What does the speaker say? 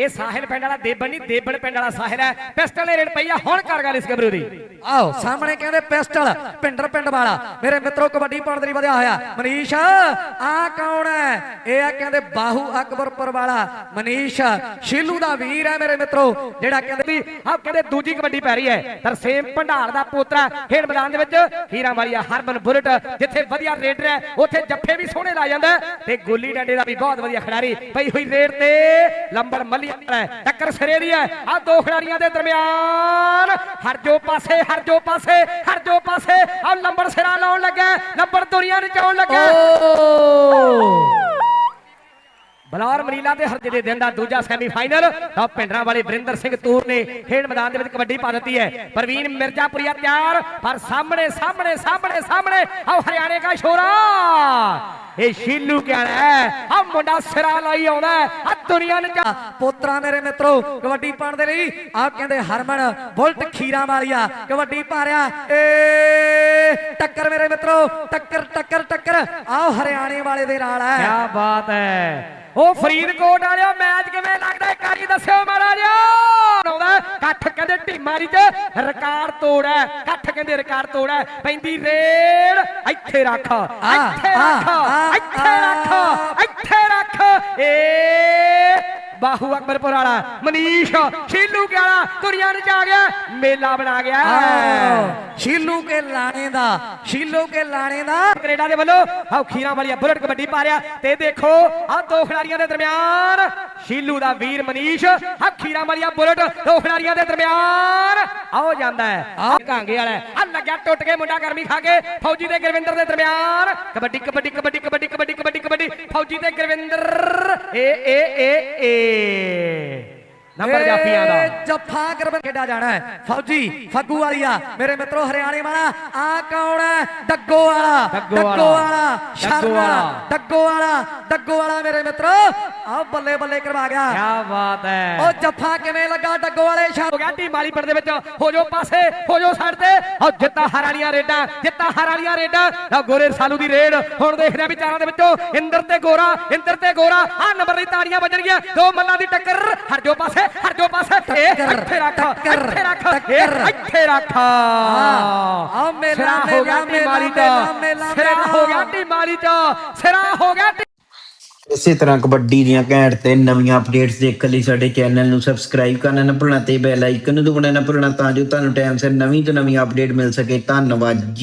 ਇਹ ਸਾਹਿਲ ਪਿੰਡ ਵਾਲਾ ਦੇਬਣ ਨਹੀਂ ਦੇਬਣ ਪਿੰਡ ਵਾਲਾ ਸਾਹਿਲ ਹੈ। ਪਿਸਟਲ ਦੇ ਰੇਡ ਪਈ ਆ, ਹੁਣ ਕਰ ਗੱਲ ਇਸ ਗੱਭਰੂ ਦੀ। ਆਓ, ਸਾਹਮਣੇ ਕਹਿੰਦੇ ਪਿਸਟਲ, ਪਿੰਡਰ ਪਿੰਡ ਵਾਲਾ। ਮੇਰੇ ਮਿੱਤਰੋ, ਕਬੱਡੀ ਪਾਉਣ ਦੇ ਲਈ ਵਧਿਆ ਹੋਇਆ। ਮਨੀਸ਼, ਆ ਕੌਣ ਹੈ? ਇਹ ਆ ਕਹਿੰਦੇ ਬਾਹੂ ਅਕਬਰਪੁਰ ਵਾਲਾ। ਮਨੀਸ਼, ਸ਼ੀਲੂ ਦਾ ਵੀਰ ਹੈ ਮੇਰੇ ਮਿੱਤਰੋ, ਜਿਹੜਾ ਕਹਿੰਦੇ ਵੀ, ਆਹ ਕਹਿੰਦੇ ਦੂਜੀ ਕਬੱਡੀ ਪੈ ਰਹੀ ਹੈ। ਤਰਸੇਮ ਭੰਡਾਰ ਦਾ ਪੋਤਰਾ ਖੇਡ ਮੈਦਾਨ ਦੇ ਵਿੱਚ, ਹੀਰਾ ਵਾਲੀਆ ਹਰਮਨ ਬੁਲਟ, ਜਿੱਥੇ ਵਧੀਆ ਰੇਡਰ ਹੈ, ਉੱਥੇ ਜੱਫੇ ਵੀ ਸੋਹਣੇ ਲਾ ਜਾਂਦਾ। ਤੇ ਗੋਲੀ ਡੰਡੇ ਦਾ ਵੀ ਬਹੁਤ ਵਧੀਆ ਖਿਡਾਰੀ ਪਈ ਹੋਈ ਰੇਡ ਤੇ ਲੰਬਰ ਮੱਲੀ ਹੈ ਟੱਕਰ ਸਿਰੇ ਦੀ ਹੈ। ਆ ਦੋ ਖਿਡਾਰੀਆਂ ਦੇ ਦਰਮਿਆਨ। ਹਰ ਜੋ ਪਾਸੇ ਹਰ ਜੋ ਪਾਸੇ ਹਰ ਜੋ ਪਾਸੇ। ਆ ਲੰਬੜ ਸਿਰਾ ਲਾਉਣ ਲੱਗਾ ਲੰਬੜ ਦੁਨੀਆ ਨਚਾਉਣ ਲੱਗਾ ਬਲੌਰ ਮਰੀਲਾ ਦੇ ਹਰਜੇ ਦੇ ਦਿਨ ਦਾ ਦੂਜਾ ਸੈਮੀਫਾਈਨਲ। ਤਾਂ ਪਿੰਡਰਾਂ ਵਾਲੇ ਵਰਿੰਦਰ ਸਿੰਘ ਤੂਰ ਨੇ ਖੇਡ ਮੈਦਾਨ ਦੇ ਵਿੱਚ ਕਬੱਡੀ ਪਾ ਦਿੱਤੀ ਹੈ। ਪ੍ਰਵੀਨ ਮਿਰਜ਼ਾਪੁਰੀਆ ਤਿਆਰ ਪਰ ਸਾਹਮਣੇ ਸਾਹਮਣੇ ਸਾਹਮਣੇ ਸਾਹਮਣੇ। ਆਹ ਹਰਿਆਣੇ ਦਾ ਸ਼ੋਰਾ ਇਹ ਸ਼ੀਲੂ ਹੈ ਆ ਮੁੰਡਾ ਸਿਰਾ ਲਾਈ ਆਉਂਦਾ ਆ ਦੁਨੀਆ ਨੇ ਪੋਤਰਾ ਮੇਰੇ ਮਿੱਤਰੋ ਕਬੱਡੀ ਪਾਉਣ ਦੇ ਲਈ ਆ ਕਹਿੰਦੇ ਹਰਮਨ ਬੁਲਟ ਖੀਰਾ ਵਾਲੀਆ ਕਬੱਡੀ ਪਾ ਰਿਹਾ ਏ ਟੱਕਰ ਮੇਰੇ ਮਿੱਤਰੋ ਟੱਕਰ ਟੱਕਰ ਟੱਕਰ। ਆਓ ਹਰਿਆਣੇ ਵਾਲੇ ਦੇ ਨਾਲ ਹੈ। ਕਿਆ ਬਾਤ ਹੈ। ਉਹ ਫਰੀਦਕੋਟ ਵਾਲਿਓ ਮੈਚ ਕਿਵੇਂ ਲੱਗਦਾ ਇੱਕ ਵਾਰੀ ਦੱਸਿਓ ਮਹਾਰਾਜ। ਇਕੱਠ ਕਹਿੰਦੇ ਢੀਮਾਰੀ ਚ ਰਿਕਾਰਡ ਤੋੜ ਹੈ ਇਕੱਠ ਕਹਿੰਦੇ ਰਿਕਾਰਡ ਤੋੜ ਪੈਂਦੀ ਰੇਡ ਇੱਥੇ ਰੱਖ ਇੱਥੇ ਰੱਖ ਇੱਥੇ ਰੱਖ ਇੱਥੇ ਰੱਖ ਏ ਬਾਹੂ ਅਕਬਰਪੁਰ ਵਾਲਾ ਮਨੀਸ਼ ਸ਼ੀਲੂ ਕੇ ਵਾਲਾ ਦੁਨੀਆ ਨੂੰ ਜਾ ਗਿਆ ਮੇਲਾ ਬਣਾ ਗਿਆ। ਸ਼ੀਲੂ ਕੇ ਲਾਣੇ ਦਾ ਸ਼ੀਲੂ ਕੇ ਲਾਣੇ ਦਾ। ਕੈਨੇਡਾ ਦੇ ਵੱਲੋਂ ਆਹ ਖੀਰਾਂ ਵਾਲੀ ਬੁਲਟ ਕਬੱਡੀ ਪਾ ਰਿਹਾ ਤੇ ਦੇਖੋ ਆਹ ਦੋ ਖਿਡਾਰੀਆਂ ਦੇ ਦਰਮਿਆਨ ਸ਼ੀਲੂ ਦਾ ਵੀਰ ਮਨੀਸ਼ ਆਹ ਖੀਰਾਂ ਵਾਲੀ ਬੁਲਟ ਦੋ ਖਿਡਾਰੀਆਂ ਦੇ ਦਰਮਿਆਨ। ਆਓ ਜਾਂਦਾ ਹੈ ਆਹ ਕਾਂਗੇ ਵਾਲਾ ਆ ਲੱਗਿਆ ਟੁੱਟ ਕੇ ਮੁੰਡਾ ਗਰਮੀ ਖਾ ਕੇ ਫੌਜੀ ਤੇ ਗੁਰਵਿੰਦਰ ਦੇ ਦਰਮਿਆਨ। ਕਬੱਡੀ ਕਬੱਡੀ ਕਬੱਡੀ ਕਬੱਡੀ ਕਬੱਡੀ ਕਬੱਡੀ ਕਬੱਡੀ ਫੌਜੀ ਤੇ ਗੁਰਵਿੰਦਰ ਏ ਏ ਏ ਏ ਨੰਬਰ ਜਾਫੀਆਂ ਦਾ। ਜੱਫਾ ਕਰਬਨ ਖੇਡਾ ਜਾਣਾ ਹੈ। ਫੌਜੀ ਫੱਗੂ ਵਾਲੀਆ ਮੇਰੇ ਮਿੱਤਰੋ ਹਰਿਆਣੇ ਵਾਲਾ ਆ ਕੌਣ ਹੈ? ਡੱਗੋ ਵਾਲਾ ਡੱਗੋ ਵਾਲਾ। ਸ਼ਰਮਾ ਵਾਲਾ। ਡੱਗੋ ਵਾਲਾ ਡੱਗੋ ਵਾਲਾ ਮੇਰੇ ਮਿੱਤਰੋ। ਆ ਬੱਲੇ ਬੱਲੇ ਕਰਵਾ ਗਿਆ। ਕੀ ਬਾਤ ਹੈ। ਉਹ ਜੱਫਾ ਕਿਵੇਂ ਲੱਗਾ? ਡੱਗੋ ਵਾਲੇ ਹੋ ਸ਼ਾਹ ਗਿਆ ਟੀਮ ਵਾਲੀ ਪਿੰਡ ਦੇ ਵਿੱਚ। ਹੋ ਜੋ ਪਾਸੇ ਹੋ ਜੋ ਸਾਈਡ ਤੇ। ਆ ਜਿੱਤਾ ਹਰ ਵਾਲੀਆਂ ਰੇਡਾਂ ਜਿੱਤਾ ਹਰ ਵਾਲੀਆਂ ਰੇਡਾਂ। ਆ ਗੋਰੇ ਸਾਲੂ ਦੀ ਰੇਡ। ਹੁਣ ਦੇਖਦੇ ਆ ਵੀ ਚਾਰਾਂ ਦੇ ਵਿੱਚੋਂ ਇੰਦਰ ਤੇ ਗੋਰਾ ਇੰਦਰ ਤੇ ਗੋਰਾ। ਆ ਨੰਬਰ ਦੀ ਤਾੜੀਆਂ ਵੱਜਣਗੀਆਂ। ਦੋ ਮੱਲਾਂ ਦੀ ਟੱਕਰ। ਹਰ ਜੋ ਪਾਸੇ ਹਰ ਜੋ ਪਾਸੇ ਇਹ ਟੱਕਰ, ਇੱਥੇ ਰੱਖ ਟੱਕਰ, ਇੱਥੇ ਰੱਖ ਟੱਕਰ। ਇਹ ਇੱਥੇ ਰੱਖ ਆ ਮੇਲਾ, ਸਿਰਾ ਹੋ ਗਿਆ ਮੇਲਾ, ਟੀਮ ਵਾਲੀ ਮੇਲਾ, ਚ ਮੇਲਾ, ਸਿਰਾ ਮੇਲਾ। ਹੋ ਗਿਆ ਟੀਮ ਵਾਲੀ ਚ ਸਿਰਾ ਹੋ ਗਿਆ ਟੀਮ ਇਸੇ ਤਰ੍ਹਾਂ ਕਬੱਡੀ ਦੀਆਂ ਘੈਂਟ ਤੇ ਨਵੀਆਂ ਅਪਡੇਟਸ ਦੇਖਣ ਲਈ ਸਾਡੇ ਚੈਨਲ ਨੂੰ ਸਬਸਕ੍ਰਾਈਬ ਕਰਨਾ ਨਾ ਭੁੱਲਣਾ ਤੇ ਬੈਲ ਆਈਕਨ ਨੂੰ ਦਬਾਉਣਾ ਨਾ ਭੁੱਲਣਾ ਤਾਂ ਜੋ ਤੁਹਾਨੂੰ ਟਾਈਮ ਸਿਰ ਨਵੀਂ ਤੋਂ ਨਵੀਂ ਅਪਡੇਟ ਮਿਲ ਸਕੇ ਧੰਨਵਾਦ ਜੀ